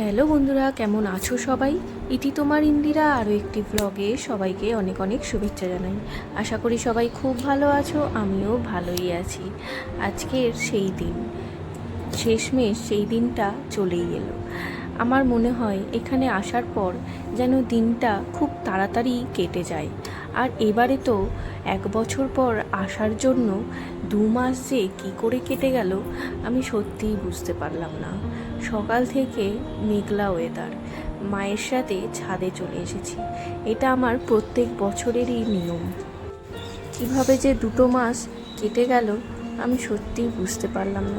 Hello বন্ধুরা, কেমন আছো সবাই? ইতি তোমার ইন্দিরা, আরও একটি ব্লগে সবাইকে অনেক অনেক শুভেচ্ছা জানাই। আশা করি সবাই খুব ভালো আছো, আমিও ভালোই আছি। আজকের সেই দিন, শেষমেশ সেই দিনটা চলেই এলো। আমার মনে হয় এখানে আসার পর যেন দিনটা খুব তাড়াতাড়ি কেটে যায়। আর এবারে তো এক বছর পর আসার জন্য দু মাস যে কী করে কেটে গেল, আমি সত্যিই বুঝতে পারলাম না। সকাল থেকে মেঘলা ওয়েদার মায়ের সাথে ছাদে চলে এসেছি। এটা আমার প্রত্যেক বছরেরই নিয়ম। কীভাবে যে দুটো মাস কেটে গেল, আমি সত্যিই বুঝতে পারলাম না।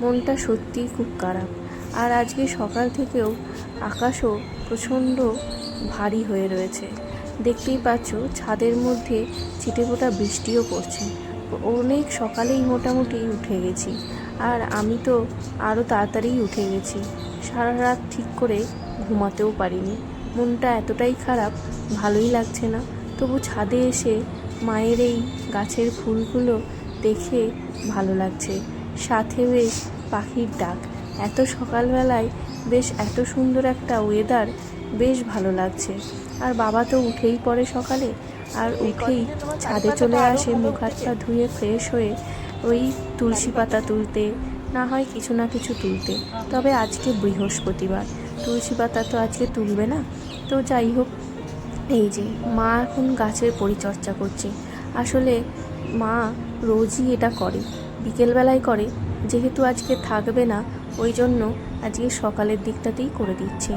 মনটা সত্যিই খুব খারাপ। আর আজকে সকাল থেকেও আকাশও প্রচণ্ড ভারী হয়ে রয়েছে। দেখতেই পাচ্ছ, ছাদের মধ্যে ছিটেফোঁটা বৃষ্টিও পড়ছে। অনেক সকালেই মোটামুটি উঠে গেছি। আর আমি তো আরও তাড়াতাড়ি উঠে গেছি। সারা রাত ঠিক করে ঘুমাতেও পারিনি। মনটা এতটাই খারাপ, ভালোই লাগছে না। তবু ছাদে এসে মায়ের এই গাছের ফুলগুলো দেখে ভালো লাগছে। সাথে বেশ পাখির ডাক। এত সকালবেলায় বেশ এত সুন্দর একটা ওয়েদার বেশ ভালো লাগছে। আর বাবা তো উঠেই পড়ে সকালে। আর উঠেই ছাদে চলে আসে, মুখ হাত পা ধুয়ে ফ্রেশ হয়ে ওই তুলসী পাতা তুলতে, না হয় কিছু না কিছু তুলতে। তবে আজকে বৃহস্পতিবার। তুলসী পাতা তো আজকে তুলবে না? তো যাই হোক, এই যে মা এখন গাছের পরিচর্যা করছে। আসলে মা রোজই এটা করে। বিকেলবেলায় করে। যেহেতু আজকে থাকবে না, ওই জন্য আজকে সকালের দিকটাতেই করে দিচ্ছে।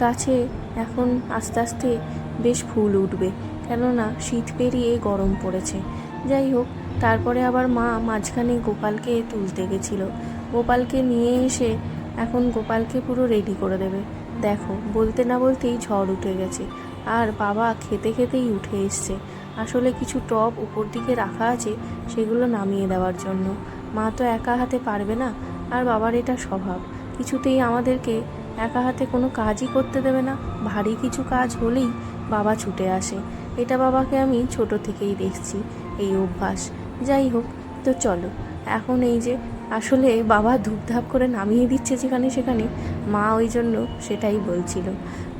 গাছে এখন আস্তে আস্তে বেশ ফুল উঠবে। কেননা শীত পেরিয়ে গরম পড়েছে। যাই হোক তারপরে আবার মা মাঝখানে গোপালকে তুলতে গেছিল। গোপালকে নিয়ে এসে এখন গোপালকে পুরো রেডি করে দেবে। দেখো, বলতে না বলতেই ঝড় উঠে গেছে। আর বাবা খেতে খেতেই উঠে এসছে। আসলে কিছু টপ উপর দিকে রাখা আছে, সেগুলো নামিয়ে দেওয়ার জন্য। মা তো একা হাতে পারবে না, আর বাবার এটা স্বভাব। কিছুতেই আমাদেরকে একা হাতে কোনো কাজই করতে দেবে না। ভারী কিছু কাজ হলেই বাবা ছুটে আসে। এটা বাবাকে আমি ছোট থেকেই দেখছি, এই অভ্যাস। যাই হোক, তো চলো। এখন এই যে আসলে বাবা ধূপধাপ করে নামিয়ে দিচ্ছে যেখানে সেখানে, মা ওই জন্য সেটাই বলছিল।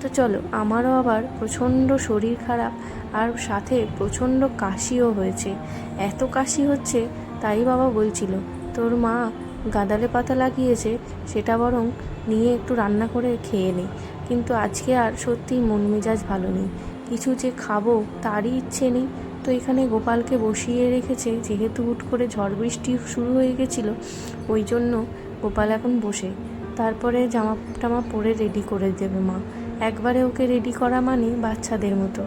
তো চলো, আমারও আবার প্রচণ্ড শরীর খারাপ আর সাথে প্রচণ্ড কাশিও হয়েছে। এত কাশি হচ্ছে, তাই বাবা বলছিল, তোর মা গাঁদালে পাতা লাগিয়েছে, সেটা বরং নিয়ে একটু রান্না করে খেয়ে নে। কিন্তু আজকে আর সত্যিই মন মেজাজ ভালো নেই। কিছু যে খাব তারই ইচ্ছে নেই তো এখানে গোপালকে বসিয়ে রেখেছে। যেহেতু হুট করে ঝড় বৃষ্টি শুরু হয়ে গেছিল, ওই জন্য গোপাল এখন বসে। তারপরে জামা টামা পরে রেডি করে দেবে মা। একবারে ওকে রেডি করা মানে বাচ্চাদের মতো।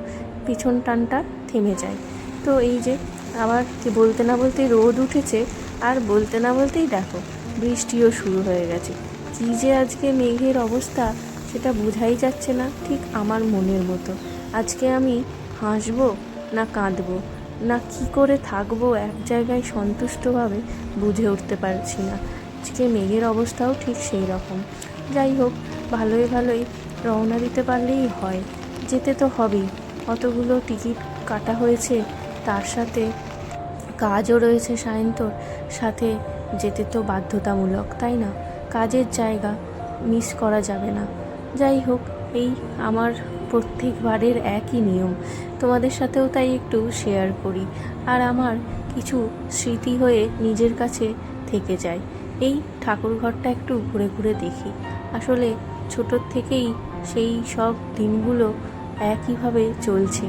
পিছন টানটা থেমে যায়। তো এই যে, আবার বলতে না বলতেই রোদ উঠেছে, আর বলতে না বলতেই দেখো, বৃষ্টিও শুরু হয়ে গেছে। কী যে আজকে মেঘের অবস্থা, সেটা বোঝাই যাচ্ছে না ঠিক আমার মনের মতো। আজকে আমি হাসবো না কাঁদবো, না কি করে থাকব এক জায়গায় সন্তুষ্টভাবে বুঝে উঠতে পারছি না। আজকে মেঘের অবস্থাও ঠিক সেই রকম। যাই হোক, ভালোই ভালোই রওনা দিতে পারলেই হয়। যেতে তো হবেই। অতগুলো টিকিট কাটা হয়েছে, তার সাথে কাজও রয়েছে সায়ন্তর। সাথে যেতে তো বাধ্যতামূলক, তাই না? কাজের জায়গা মিস করা যাবে না। যাই হোক, এই আমার প্রত্যেকবারের একই নিয়ম। তোমাদের সাথেও তাই একটু শেয়ার করি। আর আমার কিছু স্মৃতি হয়ে নিজের কাছে থেকে যায়। এই ঠাকুরঘরটা একটু ঘুরে ঘুরে দেখি। আসলে ছোটোর থেকেই সেই সব দিনগুলো একইভাবে চলছে।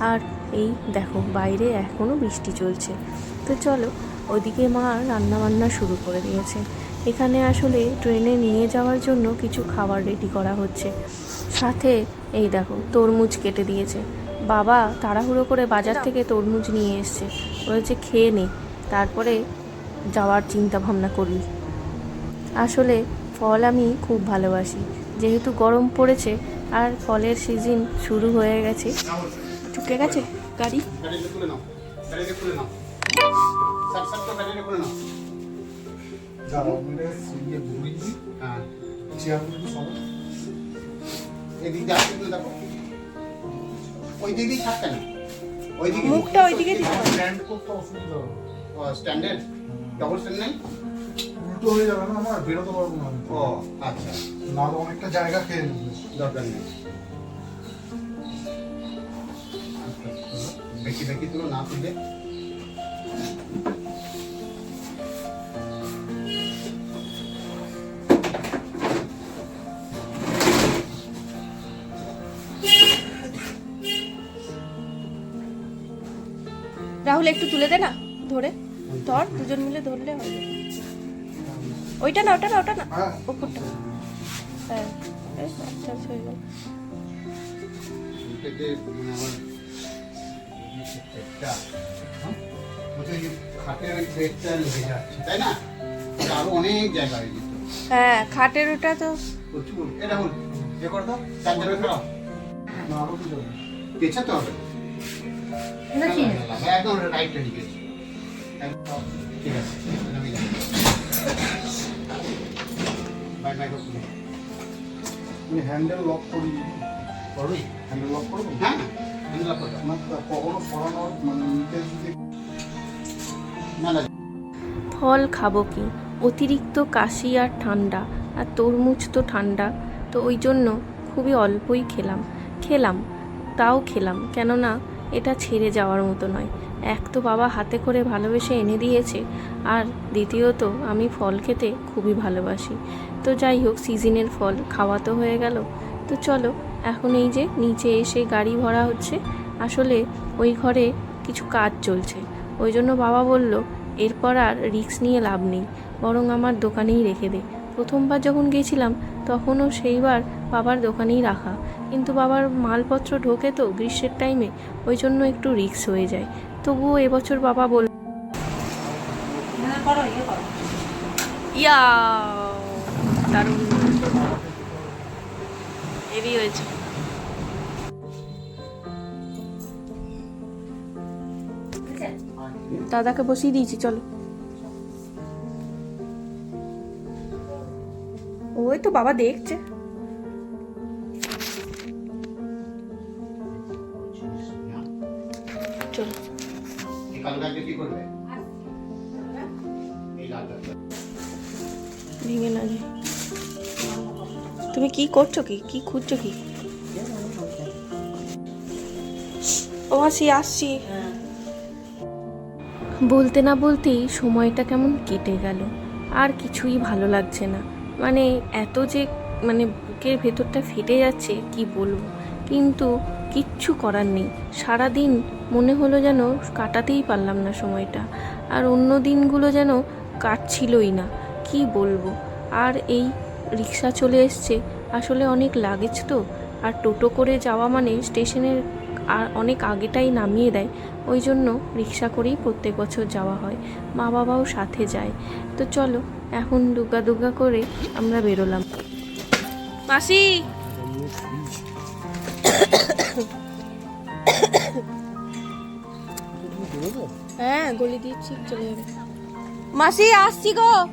আর এই দেখো, বাইরে এখনও বৃষ্টি চলছে। তো চলো, ওদিকে মা রান্না বান্না শুরু করে দিয়েছে। এখানে আসলে ট্রেনে নিয়ে যাওয়ার জন্য কিছু খাবার রেডি করা হচ্ছে। সাথে এই দেখো তরমুজ কেটে দিয়েছে। বাবা তাড়াহুড়ো করে বাজার থেকে তরমুজ নিয়ে এসছে। বলেছে খেয়ে নে। তারপরে যাওয়ার চিন্তা ভাবনা করবি। আসলে ফল আমি খুব ভালোবাসি। যেহেতু গরম পড়েছে আর ফলের সিজন শুরু হয়ে গেছে। ঢুকে গেছে? গাড়ি? হ্যাঁ। এদিক দিয়ে আসতে দেখো। ওই দিক দিয়ে থাকতে না ওই দিকে মুখটা দিতে হবে। স্ট্যান্ড করতে অসুবিধা হবে। স্ট্যান্ডার্ড ডবল স্ট্যান্ড নেই? উল্টো হয়ে যাবে না আমার বেরোতে পারব না ও আচ্ছা। না অনেকটা জায়গা খেয়ে নেবে। দরকার নেই। বেশি বেশি তুলো না তুললে রাহুল একটু তুলে দে না ধরে। ধর দুজন মিলে ধরলে হবে। ওইটা না ওটা না ওটা না। ওপরটা। হ্যাঁ আচ্ছা হয়ে গেল। হ্যাঁ? খাটের হয়ে খাটের ওটা তো পেছাতে হবে। একদম রাইটটা লিখেছি একদম ঠিক আছে বাই বাই তুমি হ্যান্ডেল লক করি। করবি? হ্যান্ডেল লক করব? হ্যাঁ আমি লক করব। কখনো সরানো মানে নিতে না না। ফল খাব কি? অতিরিক্ত কাশি আর ঠান্ডা আর তরমুজ তো ঠান্ডা। তো ওই জন্য খুবই অল্পই খেলাম। খেলাম তাও খেলাম। কেননা এটা ছেড়ে যাওয়ার মতো নয়। এক তো বাবা হাতে করে ভালোবেসে এনে দিয়েছে, আর দ্বিতীয়ত আমি ফল খেতে খুবই ভালোবাসি। তো যাই হোক, সিজনের ফল, খাওয়া তো হয়ে গেল। তো চলো, এখন এই যে নিচে এসে গাড়ি ভরা হচ্ছে, আসলে ওই ঘরে কিছু কাজ চলছে। ওই জন্য বাবা বলল, এরপর আর রিস্ক নিয়ে লাভ নেই, বরং আমার দোকানেই রেখে দে। প্রথমবার যখন গেছিলাম, তখনও সেইবার বাবার দোকানেই রাখা। কিন্তু বাবার মালপত্র ঢোকে তো গ্রীষ্মের টাইমে ওই জন্য একটু রিস্ক হয়ে যায়। তবুও এবছর বাবা বল ইয়া দারুণ। হেভি হয়েছে। দাদাকে বসিয়ে দিয়েছি চলো। ওই তো বাবা দেখছে। ভেঙে না তুমি কি করছ কি? কি খুঁজছো কি? ও, আসি আসছি বলতে না বলতেই সময়টা কেমন কেটে গেল। আর কিছুই ভালো লাগছে না। মানে এত যে মানে বুকের ভেতরটা ফেটে যাচ্ছে, কি বলব? কিন্তু কিচ্ছু করার নেই। সারাদিন মনে হলো যেন কাটাতেই পারলাম না সময়টা। আর অন্য দিনগুলো যেন কাটছিলই না কি বলব? আর এই রিক্সা চলে এসছে আসলে অনেক লাগেজ তো। আর টোটো করে যাওয়া মানে স্টেশনের আর অনেক আগেটাই নামিয়ে দেয় ওই জন্য রিক্সা করেই প্রত্যেক বছর যাওয়া হয় মা বাবাও সাথে যায়। তো চলো এখন দুগা দুগা করে আমরা বেরোলাম। মাসি! হ্যাঁ গলি দিচ্ছি চলে যাবে। মাসি, আসছি গো।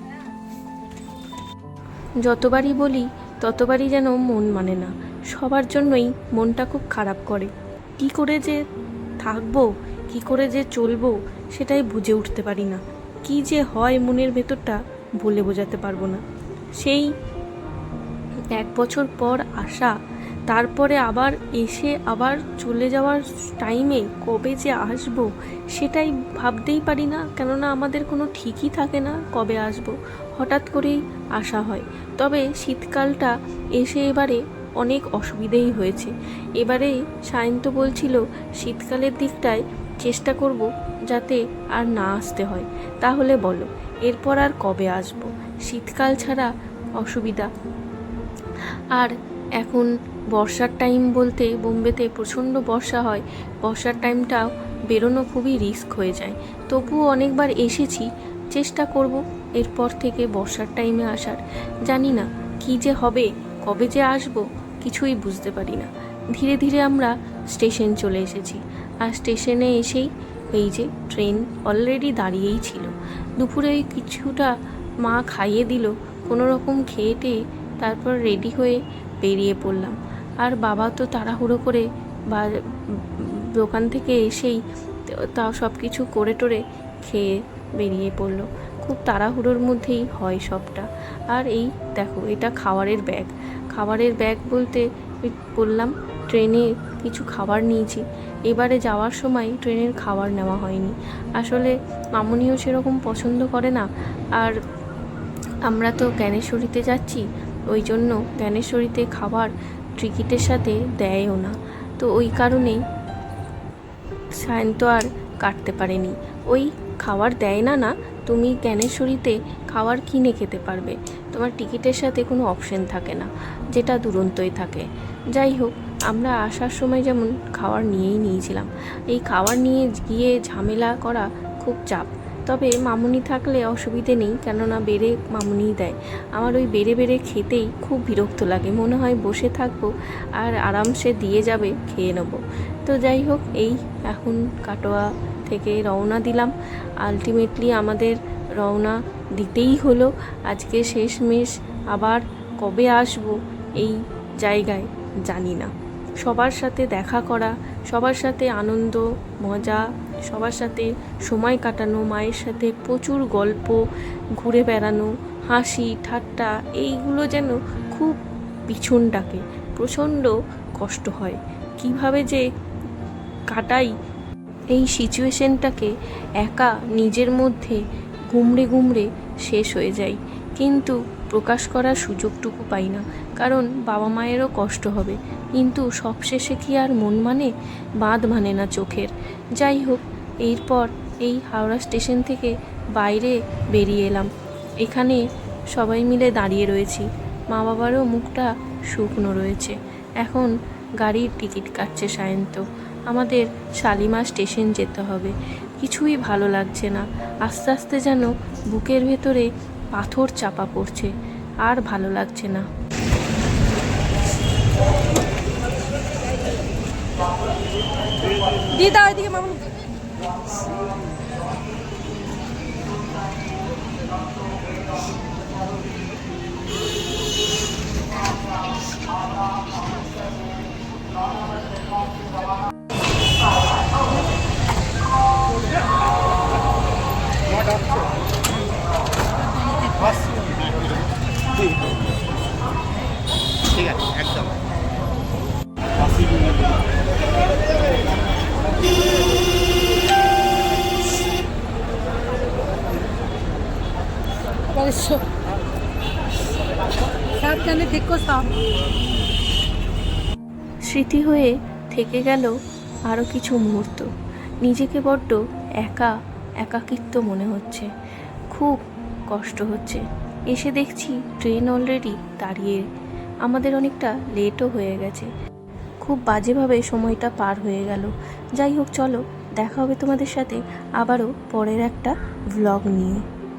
যতবারই বলি, ততবারই যেন মন মানে না। সবার জন্যই মনটা খুব খারাপ করে। কি করে যে থাকব, কি করে যে চলবো, সেটাই বুঝে উঠতে পারি না। কি যে হয় মনের ভেতরটা, বলে বোঝাতে পারব না। সেই এক বছর পর আসা তারপরে আবার এসে আবার চলে যাওয়ার টাইমে কবে যে আসব, সেটাই ভাবতেই পারি না। কেননা আমাদের কোনো ঠিকই থাকে না কবে আসব। হঠাৎ করেই আসা হয়। তবে শীতকালটা এসে এবারে অনেক অসুবিধেই হয়েছে। এবারে সায়ন্ত বলছিল, শীতকালের দিকটায় চেষ্টা করব যাতে আর না আসতে হয়। তাহলে বলো, এরপর আর কবে আসব? শীতকাল ছাড়া অসুবিধা। আর এখন বর্ষার টাইম বলতে বোম্বেতে প্রচণ্ড বর্ষা হয়। বর্ষার টাইমটাও বেরোনো খুবই রিস্ক হয়ে যায়। তবুও অনেকবার এসেছি, চেষ্টা করব এরপর থেকে বর্ষার টাইমে আসার। জানি না কি যে হবে, কবে যে আসব, কিছুই বুঝতে পারি না। ধীরে ধীরে আমরা স্টেশন চলে এসেছি। আর স্টেশনে এসেই এই যে ট্রেন অলরেডি দাঁড়িয়েই ছিল। দুপুরে কিছুটা মা খাইয়ে দিল। কোনো রকম খেয়ে টেয়ে তারপর রেডি হয়ে বেরিয়ে পড়লাম। আর বাবা তো তাড়াহুড়ো করে বা দোকান থেকে এসেই তাও সব কিছু করে টোরে খেয়ে বেরিয়ে পড়ল। খুব তাড়াহুড়োর মধ্যেই হয় সবটা। আর এই দেখো, এটা খাবারের ব্যাগ। খাবারের ব্যাগ বলতে বললাম, ট্রেনে কিছু খাবার নিয়েছি। এবারে যাওয়ার সময় ট্রেনের খাবার নেওয়া হয়নি। আসলে মামনিও সেরকম পছন্দ করে না। আর আমরা তো জ্ঞানেশ্বরীতে যাচ্ছি, ওই জন্য জ্ঞানেশ্বরীতে খাবার টিকিটের সাথে দেয়ও না। তো ওই কারণেই সায়ন তো আর কাটতে পারেনি। ওই খাবার দেয় না না, তুমি জ্ঞানেশ্বরীতে খাবার কিনে খেতে পারবে। তোমার টিকিটের সাথে কোনো অপশন থাকে না, যেটা দুরন্তই থাকে। যাই হোক, আমরা আসার সময় যেমন খাবার নিয়েই নিয়েছিলাম। এই খাবার নিয়ে গিয়ে ঝামেলা করা খুব চাপ। তবে মামুনি থাকলে অসুবিধে নেই, কেননা বেড়ে মামুনিই দেয়। আমার ওই বেড়ে বেড়ে খেতেই খুব বিরক্ত লাগে, মনে হয় বসে থাকব আর আরামসে দিয়ে যাবে, খেয়ে নেব। তো যাই হোক, এই এখন কাটোয়া থেকে রওনা দিলাম। আলটিমেটলি আমাদের রওনা দিতেই হলো। আজকে শেষমেশ আবার কবে আসব এই জায়গায় জানি না। সবার সাথে দেখা করা, সবার সাথে আনন্দ, মজা সবার সাথে সময় কাটানো, মায়ের সাথে প্রচুর গল্প, ঘুরে বেড়ানো, হাসি, ঠাট্টা, এইগুলো যেন খুব পিছন ডাকে। প্রচণ্ড কষ্ট হয়। কীভাবে যে কাটাই এই সিচুয়েশনটাকে একা নিজের মধ্যে গুমড়ে গুমড়ে শেষ হয়ে যায়। কিন্তু প্রকাশ করার সুযোগটুকু পাই না। কারণ বাবা মায়েরও কষ্ট হবে। কিন্তু সবশেষে কি আর মন মানে? বাঁধ মানে না চোখের। যাই হোক, এরপর এই হাওড়া স্টেশন থেকে বাইরে বেরিয়ে এলাম। এখানে সবাই মিলে দাঁড়িয়ে রয়েছি। মা বাবারও মুখটা শুকনো রয়েছে। এখন গাড়ির টিকিট কাটছে সায়ন্ত। আমাদের শালিমা স্টেশন যেতে হবে। কিছুই ভালো লাগছে না। আস্তে আস্তে যেন বুকের ভেতরে পাথর চাপা পড়ছে আর ভালো লাগছে না। দিদা ওইদিকে মামুন। ঠিক স্মৃতি হয়ে থেকে গেল আরও কিছু মুহূর্ত। নিজেকে বড্ড একা, একাকিত্ব মনে হচ্ছে। খুব কষ্ট হচ্ছে। এসে দেখছি ট্রেন অলরেডি দাঁড়িয়ে, আমাদের অনেকটা লেটও হয়ে গেছে। খুব বাজেভাবে সময়টা পার হয়ে গেল। যাই হোক, চলো, দেখা হবে তোমাদের সাথে আবারও পরের একটা ভ্লগ নিয়ে।